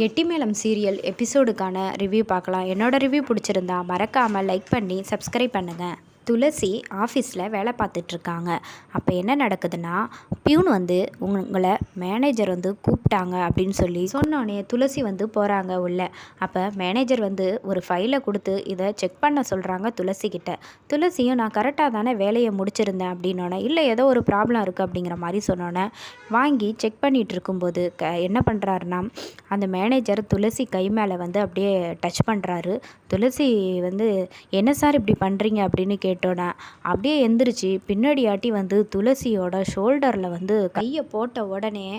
கெட்டிமேளம் serial எபிசோடுக்கான review பார்க்கலாம். என்னோட review பிடிச்சிருந்தா மறக்காமல் லைக் பண்ணி சப்ஸ்கிரைப் பண்ணுங்கள் துளசி ஆஃபீஸில் வேலை பார்த்துட்ருக்காங்க அப்போ என்ன நடக்குதுன்னா பியூன் வந்து உங்களை மேனேஜர் வந்து கூப்பிட்டாங்க அப்படின்னு சொல்லி சொன்னோடனே துளசி வந்து போகிறாங்க உள்ள. அப்போ மேனேஜர் வந்து ஒரு ஃபைலை கொடுத்து இதை செக் பண்ண சொல்கிறாங்க துளசி கிட்ட. துளசியும் நான் கரெக்டாக தானே வேலையை முடிச்சிருந்தேன் அப்படின்னோடனே இல்லை ஏதோ ஒரு ப்ராப்ளம் இருக்குது அப்படிங்கிற மாதிரி சொன்னோன்னே வாங்கி செக் பண்ணிகிட்டு இருக்கும்போது க என்ன பண்ணுறாருன்னா அந்த மேனேஜர் துளசி கை மேலே வந்து அப்படியே டச் பண்ணுறாரு துளசி வந்து என்ன சார் இப்படி பண்ணுறீங்க அப்படின்னு கேட்டோன்னே அப்படியே எந்திரிச்சு பின்னாடியாட்டி வந்து துளசியோட ஷோல்டரில் வந்து கையை போட்ட உடனே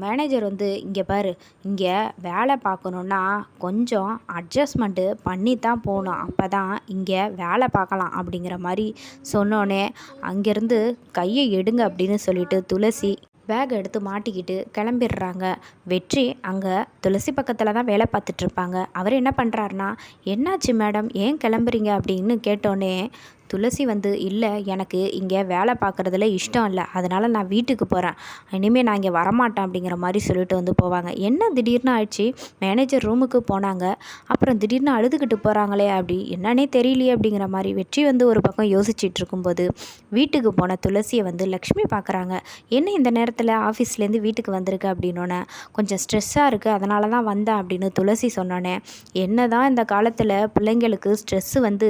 மேனேஜர் வந்து இங்கே பாரு இங்கே வேலை பார்க்கணுன்னா கொஞ்சம் அட்ஜஸ்ட்மெண்ட்டு பண்ணி தான் போகணும். அப்போ தான் இங்கே வேலை பார்க்கலாம். அப்படிங்கிற மாதிரி சொன்னோன்னே அங்கேருந்து கையை எடுங்க அப்படின்னு சொல்லிட்டு துளசி பேக் எடுத்து மாட்டிக்கிட்டு கிளம்பிடுறாங்க. வெற்றி அங்கே துளசி பக்கத்தில் தான் வேலை பார்த்துட்ருப்பாங்க அவர் என்ன பண்ணுறாருனா என்னாச்சு மேடம்? ஏன் கிளம்புறீங்க? அப்படின்னு கேட்டோன்னே துளசி வந்து இல்லை எனக்கு இங்கே வேலை பார்க்குறதுல இஷ்டம் இல்லை. அதனால் நான் வீட்டுக்கு போகிறேன் இனிமேல் நான் இங்கே வரமாட்டேன் அப்படிங்கிற மாதிரி சொல்லிட்டு வந்து போவாங்க. என்ன திடீர்னு ஆயிடுச்சு? மேனேஜர் ரூமுக்கு போனாங்க. அப்புறம் திடீர்னு அழுதுகிட்டு போகிறாங்களே அப்படி. என்னன்னே தெரியலையே அப்படிங்கிற மாதிரி வெற்றி வந்து ஒரு பக்கம் யோசிச்சுட்டு இருக்கும்போது வீட்டுக்கு போன துளசியை வந்து லக்ஷ்மி பார்க்குறாங்க. என்ன இந்த நேரத்தில் ஆஃபீஸ்லேருந்து வீட்டுக்கு வந்திருக்கு? அப்படின்னோடனே கொஞ்சம் ஸ்ட்ரெஸ்ஸாக இருக்குது அதனால தான் வந்தேன் அப்படின்னு துளசி சொன்னோன்னே என்ன தான் இந்த காலத்தில் பிள்ளைங்களுக்கு ஸ்ட்ரெஸ்ஸு வந்து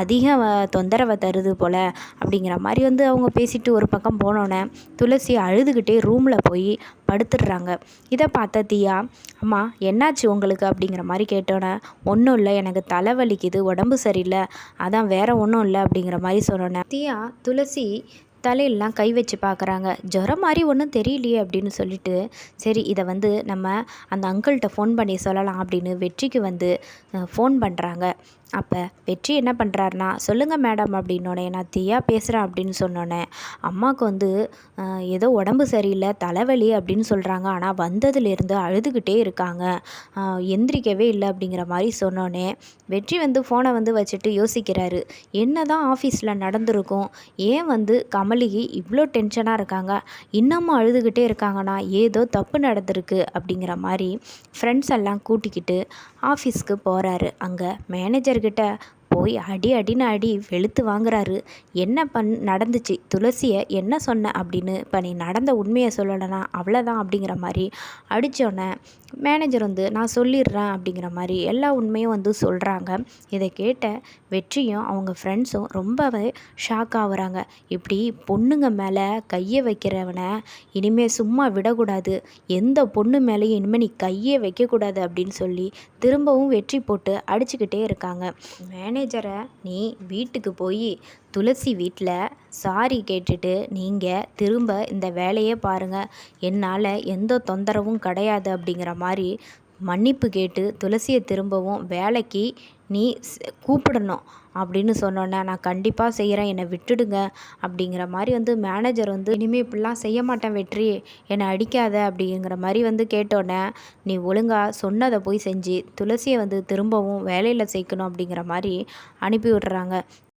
அதிக தொந்தரவை தருது போல் அப்படிங்கிற மாதிரி வந்து அவங்க பேசிட்டு ஒரு பக்கம் போனோன்னே துளசி அழுதுகிட்டே ரூமில் போய் படுத்துடுறாங்க. இதை பார்த்த தியா அம்மா என்னாச்சு உங்களுக்கு? அப்படிங்கிற மாதிரி கேட்டோன்னே ஒன்றும் இல்லை எனக்கு தலைவலிக்குது உடம்பு சரியில்லை அதான் வேற ஒன்றும் இல்லை அப்படிங்கிற மாதிரி சொன்னோன்னே தியா துளசி தலையெல்லாம் கை வச்சு பார்க்குறாங்க. ஜுரம் மாதிரி ஒன்றும் தெரியலையே அப்படின்னு சொல்லிட்டு சரி இதை வந்து நம்ம அந்த அங்கிள்கிட்ட ஃபோன் பண்ணி சொல்லலாம் அப்படின்னு வெற்றிக்கு வந்து ஃபோன் பண்ணுறாங்க அப்போ வெற்றி என்ன பண்ணுறாருனா சொல்லுங்கள் மேடம் அப்படின்னோடனே நான் தீயா பேசுகிறேன் அப்படின்னு சொன்னோன்னே அம்மாவுக்கு வந்து ஏதோ உடம்பு சரியில்லை தலைவலி அப்படின்னு சொல்கிறாங்க ஆனால் வந்ததுலேருந்து அழுதுகிட்டே இருக்காங்க. எந்திரிக்கவே இல்லை அப்படிங்கிற மாதிரி சொன்னோன்னே வெற்றி வந்து ஃபோனை வந்து வச்சுட்டு யோசிக்கிறாரு. என்ன தான் ஆஃபீஸில் நடந்திருக்கும் ஏன் வந்து கம் கமலிகி இவ்வளோ டென்ஷனாக இருக்காங்க. இன்னமும் அழுதுகிட்டே இருக்காங்கன்னா ஏதோ தப்பு நடந்திருக்கு அப்படிங்கிற மாதிரி ஃப்ரெண்ட்ஸ் எல்லாம் கூட்டிக்கிட்டு ஆஃபீஸ்க்கு போகிறாரு அங்கே மேனேஜர்கிட்ட போய் அடி அடின்னு அடி வெளுத்து வாங்குறாரு. என்ன பண் நடந்துச்சு? துளசியை என்ன சொன்ன அப்படின்னு இப்போ நீ நடந்த உண்மையை சொல்லலைனா அவ்வளோதான் அப்படிங்கிற மாதிரி அடித்தோடனே மேனேஜர் வந்து நான் சொல்லிடுறேன் அப்படிங்கிற மாதிரி எல்லா உண்மையும் வந்து சொல்கிறாங்க இதை கேட்ட வெற்றியும் அவங்க ஃப்ரெண்ட்ஸும் ரொம்பவே ஷாக் ஆகுறாங்க இப்படி பொண்ணுங்க மேலே கையை வைக்கிறவனை இனிமேல் சும்மா விடக்கூடாது. எந்த பொண்ணு மேலேயும் இனிமேல் நீ கையே வைக்கக்கூடாது அப்படின்னு சொல்லி திரும்பவும் வெற்றி போட்டு அடிச்சுக்கிட்டே இருக்காங்க. மேனேஜரை நீ வீட்டுக்கு போய் துளசி வீட்டில் சாரி கேட்டுட்டு நீங்கள் திரும்ப இந்த வேலையே பாருங்கள் என்னால் எந்த தொந்தரவும் கிடையாது அப்படிங்கிற மாதிரி மன்னிப்பு கேட்டு துளசியை திரும்பவும் வேலைக்கு நீ கூப்பிடணும் அப்படின்னு சொன்னோன்னே நான் கண்டிப்பாக செய்கிறேன் என்னை விட்டுடுங்க அப்படிங்கிற மாதிரி வந்து மேனேஜர் வந்து இனிமேல் இப்படிலாம் செய்ய மாட்டேன் வெற்றி என்னை அடிக்காத அப்படிங்கிற மாதிரி வந்து கேட்டோன்னே நீ ஒழுங்காக சொன்னதை போய் செஞ்சு துளசியை வந்து திரும்பவும் வேலையில் சேர்க்கணும் அப்படிங்கிற மாதிரி அனுப்பி விட்றாங்க